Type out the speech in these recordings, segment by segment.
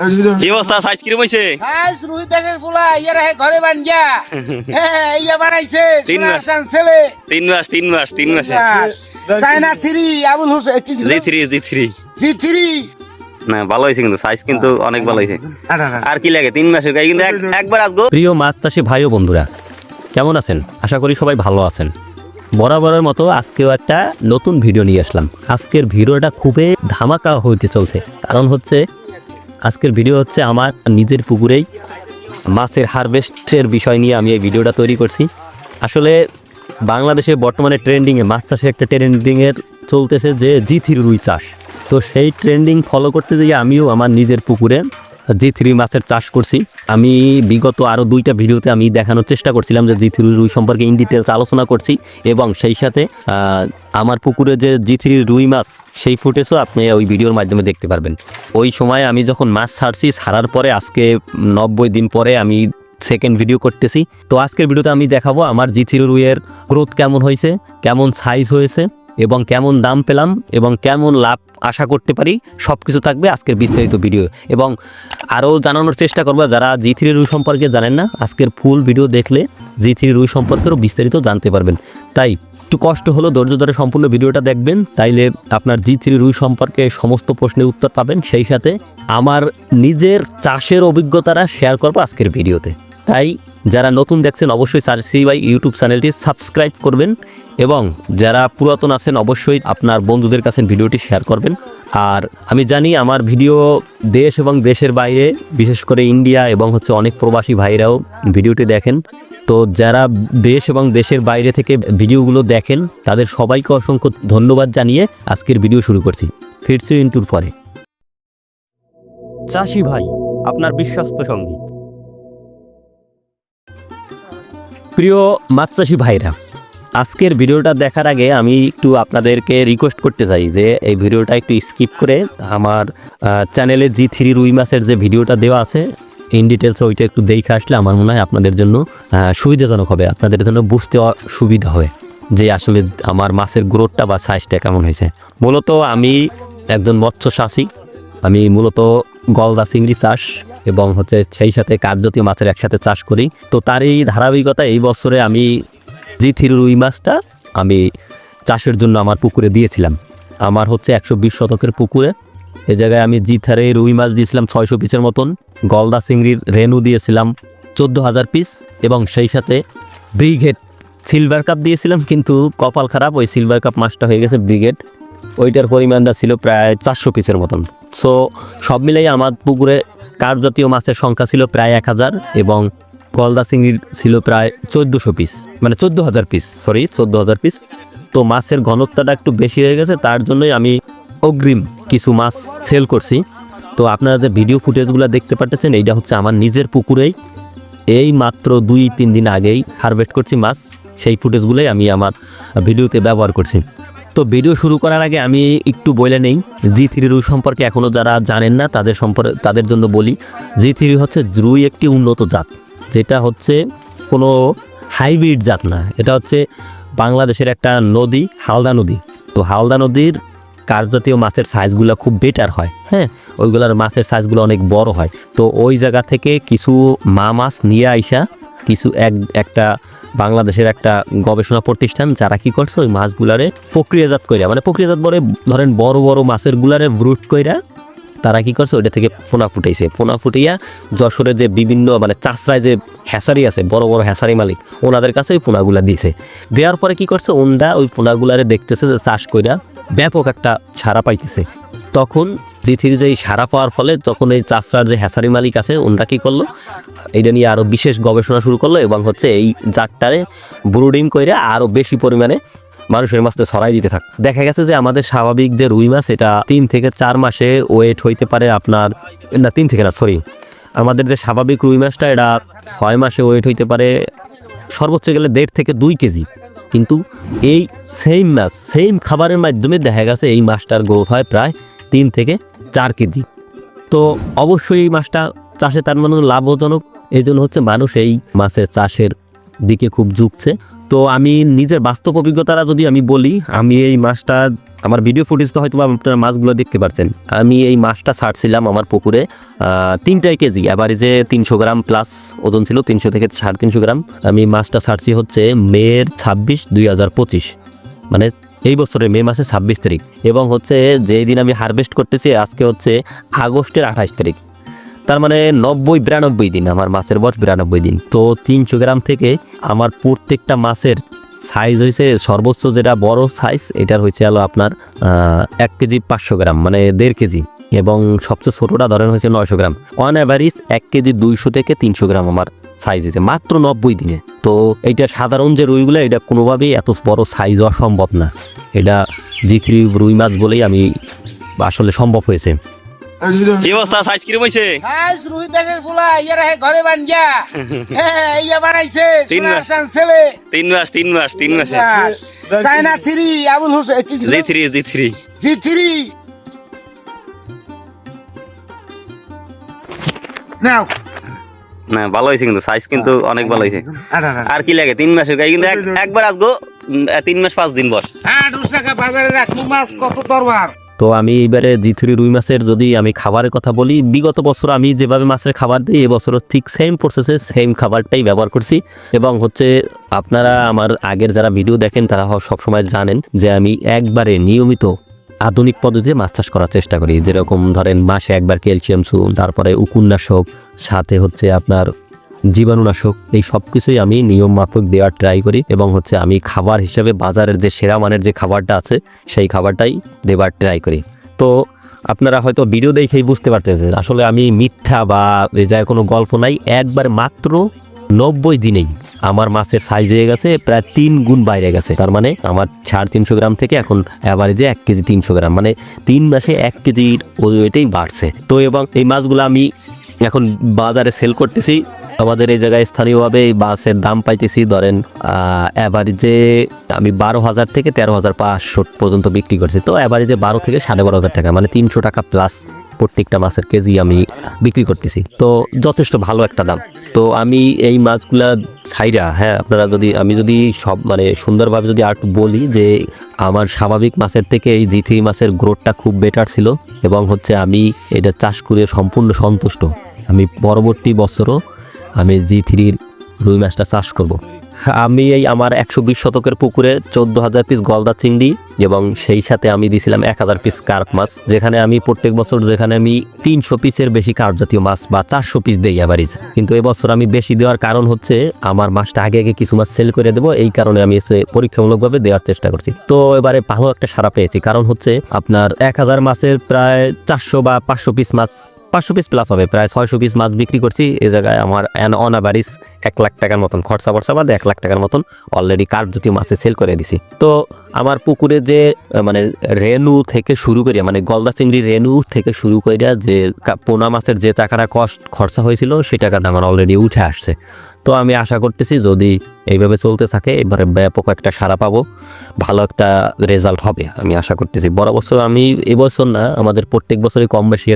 কি অবস্থা? সাইজ কিরম হইছে? সাইজ রুই দেখে ফুলা ইয়ার ঘরে বান গিয়া হ্যাঁ ইয়া বানাইছে তিন মাস। ছেলে। তিন মাস তিন মাস তিন মাসে। China three Abul Hossain G three G three. G three. না ভালো হয়েছে কিন্তু সাইজ কিন্তু অনেক ভালো হয়েছে আর কি লাগে? তিন মাসের কিন্তু একবার আসব। প্রিয় মাছ চাষি ভাই ও বন্ধুরা কেমন আছেন? আশা করি সবাই ভালো আছেন। বরাবরের মতো আজকেও একটা নতুন ভিডিও নিয়ে আসলাম। আজকের ভিডিওটা খুবই ধামাকা হইতে চলছে। কারণ হচ্ছে আজকের ভিডিও হচ্ছে আমার নিজের পুকুরেই মাছের হারভেস্টের বিষয় নিয়ে আমি এই ভিডিওটা তৈরি করছি। আসলে বাংলাদেশে বর্তমানে ট্রেন্ডিংয়ে মাছ চাষে একটা ট্রেন্ডিংয়ের চলতেছে যে জি রুই চাষ। তো সেই ট্রেন্ডিং ফলো করতে গিয়ে আমিও আমার নিজের পুকুরে জি থ্রি মাছের চাষ করছি। আমি বিগত আরও দুইটা ভিডিওতে আমি দেখানোর চেষ্টা করছিলাম যে জি থ্রি রুই সম্পর্কে ইন ডিটেলস আলোচনা করছি এবং সেই সাথে আমার পুকুরে যে জি থ্রি রুই মাছ, সেই ফুটেজও আপনি ওই ভিডিওর মাধ্যমে দেখতে পারবেন। ওই সময় আমি যখন মাছ ছাড়ছি, ছাড়ার পরে আজকে নব্বই দিন পরে আমি সেকেন্ড ভিডিও করতেছি। তো আজকের ভিডিওতে আমি দেখাবো আমার জি থ্রি রুইয়ের গ্রোথ কেমন হয়েছে, কেমন সাইজ হয়েছে এবং কেমন দাম পেলাম এবং কেমন লাভ আশা করতে পারি সব কিছু থাকবে আজকের বিস্তারিত ভিডিও এবং আরও জানানোর চেষ্টা করব যারা জি থ্রি রুই সম্পর্কে জানেন না, আজকের ফুল ভিডিও দেখলে জি থ্রি রুই সম্পর্কেও বিস্তারিত জানতে পারবেন। তাই একটু কষ্ট হলো, ধৈর্য ধরে সম্পূর্ণ ভিডিওটা দেখবেন, তাইলে আপনার জি থ্রি রুই সম্পর্কে সমস্ত প্রশ্নের উত্তর পাবেন, সেই সাথে আমার নিজের চাষের অভিজ্ঞতারা শেয়ার করব আজকের ভিডিওতে তাই যারা নতুন দেখছেন, অবশ্যই সার্সি বাই ইউটিউব চ্যানেলটি সাবস্ক্রাইব করবেন এবং যারা পুরাতন আছেন, অবশ্যই আপনার বন্ধুদের কাছে ভিডিওটি শেয়ার করবেন। আর আমি জানি আমার ভিডিও দেশ এবং দেশের বাইরে, বিশেষ করে ইন্ডিয়া এবং হচ্ছে অনেক প্রবাসী ভাইরাও ভিডিওটি দেখেন। তো যারা দেশ এবং দেশের বাইরে থেকে ভিডিওগুলো দেখেন, তাদের সবাইকে অসংখ্য ধন্যবাদ জানিয়ে আজকের ভিডিও শুরু করছি। ফিরছি ইন্টুর পরে। চাষি ভাই, আপনার বিশ্বস্ত সঙ্গী। প্রিয় মাছ চাষি ভাইরা, আজকের ভিডিওটা দেখার আগে আমি একটু আপনাদেরকে রিকোয়েস্ট করতে চাই যে এই ভিডিওটা একটু স্কিপ করে আমার চ্যানেলে জি থ্রি রুই মাছের যে ভিডিওটা দেওয়া আছে ইন ডিটেলস ওইটা একটু দেখে আসলে আমার মনে হয় আপনাদের জন্য সুবিধাজনক হবে, আপনাদের জন্য বুঝতে সুবিধা হবে যে আসলে আমার মাছের গ্রোথটা বা সাইজটা কেমন হয়েছে। মূলত আমি একজন মৎস্য চাষি আমি মূলত গলদা চিংড়ি চাষ এবং হচ্ছে সেই সাথে কাঠজাতীয় মাছের একসাথে চাষ করি। তো তার এই ধারাবাহিকতা এই বছরে আমি জি রুই মাছটা আমি চাষের জন্য আমার পুকুরে দিয়েছিলাম। আমার হচ্ছে একশো বিশ শতকের পুকুরে। এ জায়গায় আমি জি থারে রুই মাছ দিয়েছিলাম ছয়শো পিসের মতন। গলদা চিংড়ির রেনু দিয়েছিলাম চোদ্দ হাজার পিস এবং সেই সাথে ব্রিগেড সিলভার কাপ দিয়েছিলাম, কিন্তু কপাল খারাপ, ওই সিলভার কাপ মাছটা হয়ে গেছে ব্রিগেড। ওইটার পরিমাণটা ছিল প্রায় চারশো পিসের মতন। সো সব মিলাই আমার পুকুরে কার জাতীয় মাছের সংখ্যা ছিল প্রায় এক হাজার এবং গলদা চিংড়ির ছিল প্রায় চোদ্দোশো পিস মানে চোদ্দ হাজার পিস সরি চোদ্দ হাজার পিস তো মাছের ঘনত্বটা একটু বেশি হয়ে গেছে, তার জন্যই আমি অগ্রিম কিছু মাছ সেল করছি। তো আপনারা যে ভিডিও ফুটেজগুলো দেখতে পাচ্ছেন এইটা হচ্ছে আমার নিজের পুকুরেই। এই মাত্র দুই, তিন দিন আগেই হারভেস্ট করছি মাছ, সেই ফুটেজগুলোই আমি আমার ভিডিওতে ব্যবহার করছি। তো ভিডিও শুরু করার আগে আমি একটু বলে নেই জি থ্রি রুই সম্পর্কে এখনও যারা জানেন না, তাদের সম্পর্কে তাদের জন্য বলি জি থ্রি হচ্ছে রুই একটি উন্নত জাত, যেটা হচ্ছে কোনো হাইব্রিড জাত না, এটা হচ্ছে বাংলাদেশের একটা নদী, হালদা নদী। তো হালদা নদীর কারজাতীয় মাছের সাইজগুলো খুব বেটার হয় হ্যাঁ? ওইগুলোর মাছের সাইজগুলো অনেক বড় হয়। তো ওই জায়গা থেকে কিছু মা মাছ নিয়ে আইসা কিছু এক, একটা বাংলাদেশের একটা গবেষণা প্রতিষ্ঠান যারা কি করছে, ওই মাছগুলারে প্রক্রিয়াজাত কইরা মানে প্রক্রিয়াজাত বলে ধরেন বড় বড় মাছের গুলারে ব্রুট কইরা তারা কি করছে, ওইটা থেকে ফোনা ফুটাইছে। ফোনা ফুটিয়া যশোরে যে বিভিন্ন মানে চাষরায় যে হ্যাসারি আছে, বড় বড় হ্যাসারি মালিক, ওনাদের কাছে ওই পোনাগুলা দিয়েছে। দেওয়ার পরে কি করছে, ওনরা ওই পোনাগুলারে দেখতেছে যে চাষ কইরা ব্যাপক একটা ছাড়া পাইতেছে। তখন জি থ্রি যে সারা পাওয়ার ফলে তখন এই চাষরার যে হ্যাসারি মালিক আছে ওনরা কী করল? এটা নিয়ে আরও বিশেষ গবেষণা শুরু করল এবং হচ্ছে এই জাতটারে ব্রুডিং করে আরও বেশি পরিমাণে মানুষের মাছতে ছড়াই দিতে থাক। দেখা গেছে যে আমাদের স্বাভাবিক যে রুই মাছ, এটা তিন থেকে চার মাসে ওয়েট হইতে পারে আপনার, না, তিন থেকে না সরি আমাদের যে স্বাভাবিক রুই মাছটা, এটা ছয় মাসে ওয়েট হইতে পারে সর্বোচ্চ গেলে দেড় থেকে দুই কেজি। কিন্তু এই সেম মাছ সেম খাবারের মাধ্যমে দেখা গেছে এই মাছটার গ্রোথ হয় প্রায় তিন থেকে চার কেজি। তো অবশ্যই এই মাছটা চাষে তার মানে লাভজনক এই জন্য হচ্ছে মানুষ এই মাছের চাষের দিকে খুব ঝুঁকছে। তো আমি নিজের বাস্তব অভিজ্ঞতাটা যদি আমি বলি, আমি এই মাছটা, আমার ভিডিও ফুটেজ তো হয়তো আপনারা মাছগুলো দেখতে পাচ্ছেন আমি এই মাছটা ছাড়ছিলাম আমার পুকুরে তিনটাই কেজি। অ্যাভারেজে তিনশো গ্রাম প্লাস ওজন ছিল তিনশো থেকে সাড়ে তিনশো গ্রাম। আমি মাছটা ছাড়ছি হচ্ছে মেয়ের ছাব্বিশ দুই হাজার পঁচিশ। মানে এই বছরের মে মাসে ছাব্বিশ তারিখ এবং হচ্ছে যেই দিন আমি হারভেস্ট করতেছি, আজকে হচ্ছে আগস্টের আঠাশ তারিখ। তার মানে নব্বই বিরানব্বই দিন, আমার মাছের বয়স বিরানব্বই দিন। তো তিনশো গ্রাম থেকে আমার প্রত্যেকটা মাছের সাইজ হয়েছে সর্বোচ্চ যেটা বড় সাইজ এটার হয়েছে হলো আপনার এক কেজি পাঁচশো গ্রাম মানে দেড় কেজি। এবং সবচেয়ে ছোটোটা ধরেন হয়েছে নয়শো গ্রাম। অন অ্যাভারেজ এক কেজি দুইশো থেকে তিনশো গ্রাম আমার। সাইজ হয়েছে মাত্র নব্বই দিনে। তো এইটা সাধারণ যে রুইগুলো এটা কোনোভাবেই এত বড় সাইজ হওয়া সম্ভব না। এটা জি থ্রি রুই মাছ বলেই আমি আসলে সম্ভব হয়েছে। কি অবস্থা? সাইজ কিরম হয়েছে সাইজ রুহি দেখের ফুলা ইয়ারা হে ঘরে বান গিয়া হ্যাঁ ইয়া বানাইছে তিন মাস। ছেলে। তিন মাস তিন মাস তিন মাসে। China three Abul Hossain G three G three. G three. নাও। না ভালো হয়েছে কিন্তু সাইজ কিন্তু অনেক ভালো হয়েছে। আর কি লাগে তিন মাসের গাই কিন্তু একবার আসব তিন মাস পাঁচ দিন বস। আটশো টাকা বাজারে রাখব মাছ কত দরবার? তো আমি এইবারে জি থ্রি রুই মাছের যদি আমি খাবারের কথা বলি বিগত বছর আমি যেভাবে মাছের খাবার দিই এবছরও ঠিক সেম প্রসেসে সেম খাবারটাই ব্যবহার করছি। এবং হচ্ছে আপনারা আমার আগের যারা ভিডিও দেখেন তারা সবসময় জানেন যে আমি একবারে নিয়মিত আধুনিক পদ্ধতিতে মাছ চাষ করার চেষ্টা করি। যেরকম ধরেন মাসে একবার ক্যালসিয়াম সুন তারপরে উকুন্নাশক, সাথে হচ্ছে আপনার জীবাণুনাশক, এই সব কিছুই আমি নিয়ম মাফিক দেওয়ার ট্রাই করি এবং হচ্ছে আমি খাবার হিসেবে বাজারের যে সেরা মানের যে খাবারটা আছে, সেই খাবারটাই দেবার ট্রাই করি। তো আপনারা হয়তো ভিডিও দেখেই বুঝতে পারতেছেন, আসলে আমি মিথ্যা বা যায় কোনো গল্প নাই, একবার মাত্র নব্বই দিনেই আমার মাছের সাইজ হয়ে গেছে, প্রায় তিন গুণ বাইরে গেছে। তার মানে আমার সাড়ে তিনশো গ্রাম থেকে এখন অ্যাভারেজে এক কেজি তিনশো গ্রাম। মানে তিন মাসে এক কেজির ওয়েটেই বাড়ছে। তো এবং এই মাছগুলো আমি এখন বাজারে সেল করতেছি। আমাদের এই জায়গায় স্থানীয়ভাবে এই বাসের দাম পাইতেছি, ধরেন অ্যাভারেজে আমি বারো হাজার থেকে তেরো হাজার পাঁচশো পর্যন্ত বিক্রি করছি। তো অ্যাভারেজে বারো থেকে সাড়ে বারো হাজার টাকা মানে তিনশো টাকা প্লাস প্রত্যেকটা মাছের কেজি আমি বিক্রি করতেছি। তো যথেষ্ট ভালো একটা দাম। তো আমি এই মাছগুলা ছাইরা হ্যাঁ আপনারা যদি, আমি যদি সব মানে সুন্দরভাবে যদি আর বলি যে আমার স্বাভাবিক মাছের থেকে এই জি থ্রি মাছের গ্রোথটা খুব বেটার ছিল এবং হচ্ছে আমি এটা চাষ করে সম্পূর্ণ সন্তুষ্ট। আমি পরবর্তী বছরও আমি জি থ্রির রুই মাছটা চাষ করব। আমি এই আমার একশো বিশ শতকের পুকুরে চোদ্দ হাজার পিস গলদা চিংড়ি এবং সেই সাথে আমি দিয়েছিলাম এক হাজার পিস কার্প মাছ, যেখানে আমি প্রত্যেক বছর যেখানে আমি তিনশো পিসের বেশি কার্প জাতীয় মাছ বা চারশো পিস দেই অ্যাভারেজ কিন্তু এবছর আমি বেশি দেওয়ার কারণ হচ্ছে আমার মাছটা আগে আগে কিছু মাছ সেল করে দেবো, এই কারণে আমি এসে পরীক্ষামূলকভাবে দেওয়ার চেষ্টা করছি। তো এবারে ভালো একটা সারা পেয়েছি, কারণ হচ্ছে আপনার এক হাজার মাছের প্রায় চারশো বা পাঁচশো পিস মাছ, পাঁচশো পিস প্লাস হবে, প্রায় ছয়শো পিস মাছ বিক্রি করছি এই জায়গায় আমার অন অ্যাভারেজ এক লাখ টাকার মতন, খরচা বর্চা বাদে এক লাখ টাকার মতন অলরেডি কার্প জাতীয় মাছে সেল করে দিছি। তো আমার পুকুরে যে মানে রেনু থেকে শুরু করিয়া মানে গলদা চিংড়ি রেনু থেকে শুরু করিয়া যে পোনা মাছের যে টাকাটা কষ্ট খরচা হয়েছিল, সেই টাকাটা আমার অলরেডি উঠে আসছে। তো আমি আশা করতেছি যদি এইভাবে চলতে থাকে, এবারে ব্যাপক একটা সারা পাবো, ভালো একটা রেজাল্ট হবে, আমি আশা করতেছি। বড় বছর আমি এবছর না, আমাদের প্রত্যেক বছরই কম বেশি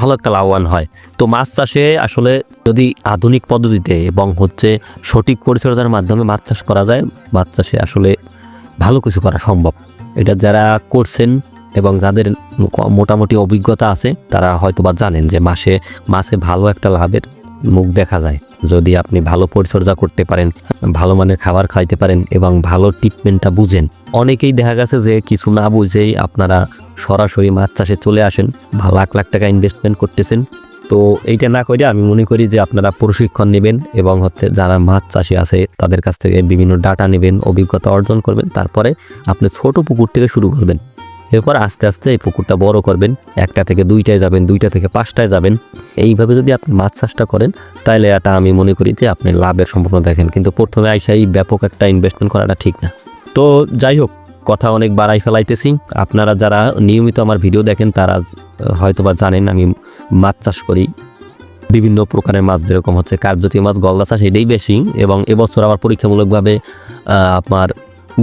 ভালো একটা লাভবান হয়। তো মাছ চাষে আসলে যদি আধুনিক পদ্ধতিতে এবং হচ্ছে সঠিক পরিচর্যার মাধ্যমে মাছ চাষ করা যায়, মাছ চাষে আসলে ভালো কিছু করা সম্ভব। এটা যারা করছেন এবং যাদের মোটামুটি অভিজ্ঞতা আছে, তারা হয়তো বা জানেন যে মাসে মাসে ভালো একটা লাভের মুখ দেখা যায়। যদি আপনি ভালো পরিচর্যা করতে পারেন, ভালো মানের খাবার খাইতে পারেন এবং ভালো ট্রিটমেন্টটা বুঝেন। অনেকেই দেখা গেছে যে কিছু না বুঝেই আপনারা সরাসরি মাছ চাষে চলে আসেন, লাখ লাখ টাকা ইনভেস্টমেন্ট করতেছেন। তো এইটা না করে আমি মনে করি যে আপনারা প্রশিক্ষণ নেবেন এবং হচ্ছে যারা মাছ চাষি আছে, তাদের কাছ থেকে বিভিন্ন ডাটা নেবেন, অভিজ্ঞতা অর্জন করবেন, তারপরে আপনি ছোট পুকুর থেকে শুরু করবেন। এরপর আস্তে আস্তে এই পুকুরটা বড় করবেন, একটা থেকে দুইটায় যাবেন, দুইটা থেকে পাঁচটায় যাবেন। এইভাবে যদি আপনি মাছ চাষটা করেন তাহলে এটা আমি মনে করি যে আপনি লাভের সম্ভাবনা দেখেন, কিন্তু প্রথমে আইসাই ব্যাপক একটা ইনভেস্টমেন্ট করাটা ঠিক না। তো যাই হোক, কথা অনেক বাড়াই ফেলাইতেছি। আপনারা যারা নিয়মিত আমার ভিডিও দেখেন, তারা হয়তোবা জানেন আমি মাছ চাষ করি। বিভিন্ন প্রকারের মাছ যেরকম হচ্ছে কার্প জাতীয় মাছ, গলদা চাষ, এটাই বেশি। এবং এবছর আবার পরীক্ষামূলকভাবে আপনার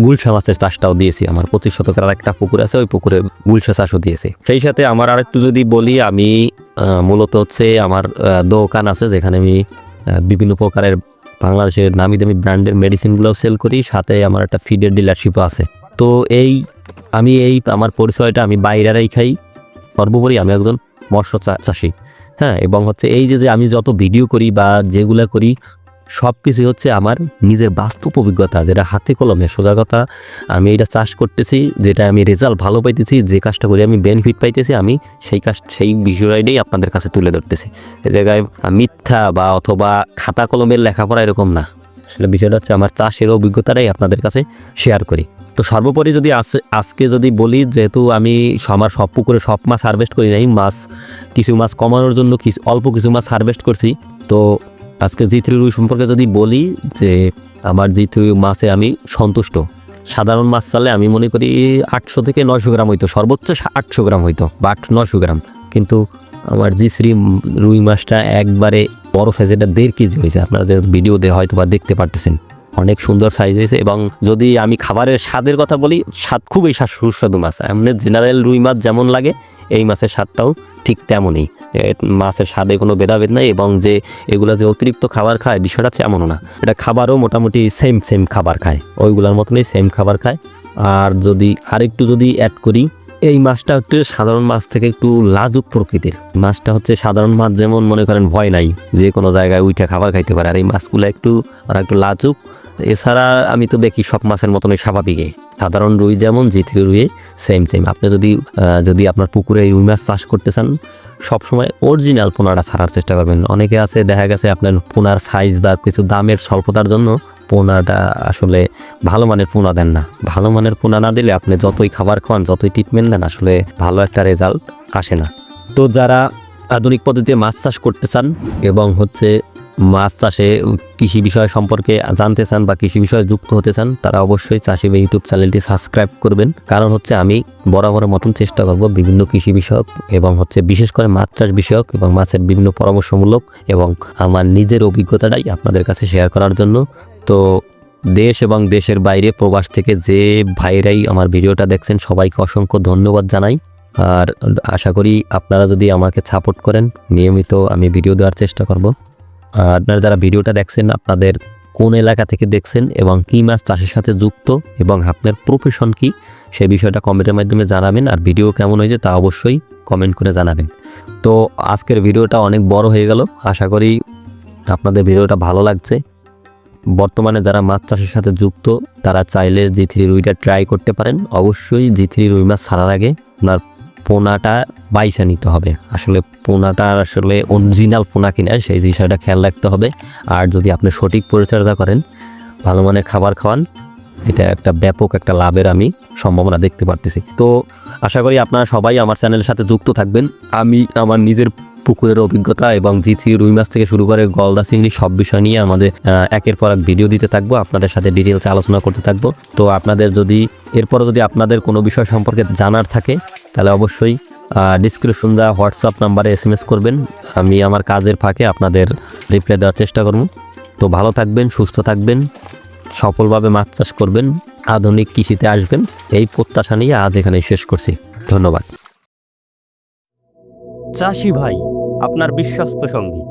গুলশা মাছের চাষটাও দিয়েছি আমার। পঁচিশ শতকের আর একটা পুকুর আছে, ওই পুকুরে গুলশা চাষও দিয়েছি। সেই সাথে আমার আরেকটু যদি বলি, আমি মূলত হচ্ছে আমার দোকান আছে যেখানে আমি বিভিন্ন প্রকারের বাংলাদেশের নামি দামি ব্র্যান্ডের মেডিসিনগুলোও সেল করি। সাথে আমার একটা ফিডের ডিলারশিপও আছে। তো এই, আমি এই, আমার পরিচয়টা আমি বাইরেরাই খাই সর্বোপরি আমি একজন মৎস্য চাষি। হ্যাঁ এবং হচ্ছে এই যে যে আমি যত ভিডিও করি বা যেগুলো করি সব কিছুই হচ্ছে আমার নিজের বাস্তব অভিজ্ঞতা, যেটা হাতে কলমে, সোজা কথা। আমি এটা চাষ করতেছি, যেটা আমি রেজাল্ট ভালো পাইতেছি, যে কাজটা করে আমি বেনিফিট পাইতেছি, আমি সেই কাজ, সেই বিষয়টাই আপনাদের কাছে তুলে ধরতেছি। এ জায়গায় মিথ্যা বা অথবা খাতা কলমের লেখাপড়া এরকম না। আসলে বিষয়টা হচ্ছে আমার চাষের অভিজ্ঞতাটাই আপনাদের কাছে শেয়ার করি। তো সর্বোপরি যদি আজ- আজকে যদি বলি যেহেতু আমি আমার সব পুকুরে সব মাছ হারভেস্ট করি নাই, মাছ, কিছু মাছ কমানোর জন্য কিছু, অল্প কিছু মাছ হারভেস্ট করছি। তো আজকে জি থ্রি রুই সম্পর্কে যদি বলি যে আমার জি থ্রি মাছে আমি সন্তুষ্ট। সাধারণ মাছ চালে আমি মনে করি আটশো থেকে নয়শো গ্রাম হইতো, সর্বোচ্চ আটশো গ্রাম হইতো বা আট, নয়শো গ্রাম। কিন্তু আমার জি শ্রী রুই মাছটা একবারে বড় সাইজ এটা দেড় কেজি হয়েছে। আপনারা যে ভিডিও দিয়ে হয়তো বা দেখতে পারতেছেন। অনেক সুন্দর সাইজ হয়েছে এবং যদি আমি খাবারের স্বাদের কথা বলি, স্বাদ খুবই সুস্বাদু মাছ। এমনি জেনারেল রুই মাছ যেমন লাগে, এই মাছের স্বাদটাও ঠিক তেমনই। মাছের স্বাদে কোনো ভেদাভেদ নাই এবং যে এগুলো যে অতিরিক্ত খাবার খায়, বিষয়টা তেমনও না। এটা খাবারও মোটামুটি সেম সেম খাবার খায়। ওইগুলোর মতনই সেম খাবার খায়। আর যদি আরেকটু যদি অ্যাড করি, এই মাছটা হচ্ছে সাধারণ মাছ থেকে একটু লাজুক প্রকৃতির। মাছটা হচ্ছে সাধারণ মাছ যেমন মনে করেন ভয় নাই, যে কোনো জায়গায় উঠে খাবার খাইতে পারে। আর এই মাছগুলো একটু, ওরা একটু লাজুক এছাড়া আমি তো দেখি সব মাছের মতনই স্বাভাবিকই। সাধারণ রুই যেমন জিথি রুই সেম সেম আপনি যদি যদি আপনার পুকুরে রুই মাছ চাষ করতে চান, সবসময় অরিজিনাল পোনাটা ছাড়ার চেষ্টা করবেন। অনেকে আছে, দেখা গেছে আপনার পোনার সাইজ বা কিছু দামের স্বল্পতার জন্য পোনাটা আসলে ভালো মানের পোনা দেন না। ভালো মানের পোনা না দিলে আপনি যতই খাবার খাওয়ান যতই ট্রিটমেন্ট দেন, আসলে ভালো একটা রেজাল্ট আসে না। তো যারা আধুনিক পদ্ধতিতে মাছ চাষ করতে চান এবং হচ্ছে মাছ চাষে কৃষি বিষয় সম্পর্কে জানতে চান বা কৃষি বিষয়ে যুক্ত হতে চান, তারা অবশ্যই চাষি ইউটিউব চ্যানেলটি সাবস্ক্রাইব করবেন। কারণ হচ্ছে আমি বরাবরের মতন চেষ্টা করব বিভিন্ন কৃষি বিষয়ক এবং হচ্ছে বিশেষ করে মাছ চাষ বিষয়ক এবং মাছের বিভিন্ন পরামর্শমূলক এবং আমার নিজের অভিজ্ঞতাটাই আপনাদের কাছে শেয়ার করার জন্য। তো দেশ এবং দেশের বাইরে প্রবাস থেকে যে ভাইরাই আমার ভিডিওটা দেখছেন, সবাইকে অসংখ্য ধন্যবাদ জানাই। আর আশা করি আপনারা যদি আমাকে সাপোর্ট করেন, নিয়মিত আমি ভিডিও দেওয়ার চেষ্টা করব। আপনারা যারা ভিডিওটা দেখছেন, আপনাদের কোন এলাকা থেকে দেখছেন এবং কী মাছ চাষের সাথে যুক্ত এবং আপনার প্রফেশন কি সেই বিষয়টা কমেন্টের মাধ্যমে জানাবেন। আর ভিডিও কেমন হয়েছে তা অবশ্যই কমেন্ট করে জানাবেন। তো আজকের ভিডিওটা অনেক বড় হয়ে গেল। আশা করি আপনাদের ভিডিওটা ভালো লাগছে। বর্তমানে যারা মাছ চাষের সাথে যুক্ত, তারা চাইলে জি থ্রি রুইটা ট্রাই করতে পারেন। অবশ্যই জি থ্রি রুই মাছ ছাড়ার আগে আপনার পোনাটা বাইসা নিতে হবে। আসলে পোনাটা আসলে অরিজিনাল পোনা কিনা, সেই বিষয়টা খেয়াল রাখতে হবে। আর যদি আপনি সঠিক পরিচর্যা করেন, ভালো মানের খাবার খাওয়ান, এটা একটা ব্যাপক একটা লাভের আমি সম্ভাবনা দেখতে পারতেছি। তো আশা করি আপনারা সবাই আমার চ্যানেলের সাথে যুক্ত থাকবেন। আমি আমার নিজের পুকুরের অভিজ্ঞতা এবং জি থ্রি রুই মাছ থেকে শুরু করে গলদা চিংড়ি সব বিষয় নিয়ে আমাদের একের পর এক ভিডিও দিতে থাকব, আপনাদের সাথে ডিটেলস আলোচনা করতে থাকব। তো আপনাদের যদি, এরপরও যদি আপনাদের কোনো বিষয় সম্পর্কে জানার থাকে তাহলে অবশ্যই ডিসক্রিপশন দেওয়া হোয়াটসঅ্যাপ নাম্বারে এস এম এস করবেন। আমি আমার কাজের ফাঁকে আপনাদের রিপ্লাই দেওয়ার চেষ্টা করব। তো ভালো থাকবেন, সুস্থ থাকবেন, সফলভাবে মাছ চাষ করবেন, আধুনিক কৃষিতে আসবেন, এই প্রত্যাশা নিয়ে আজ এখানে শেষ করছি। ধন্যবাদ। চাষি ভাই, আপনার বিশ্বস্ত সঙ্গী।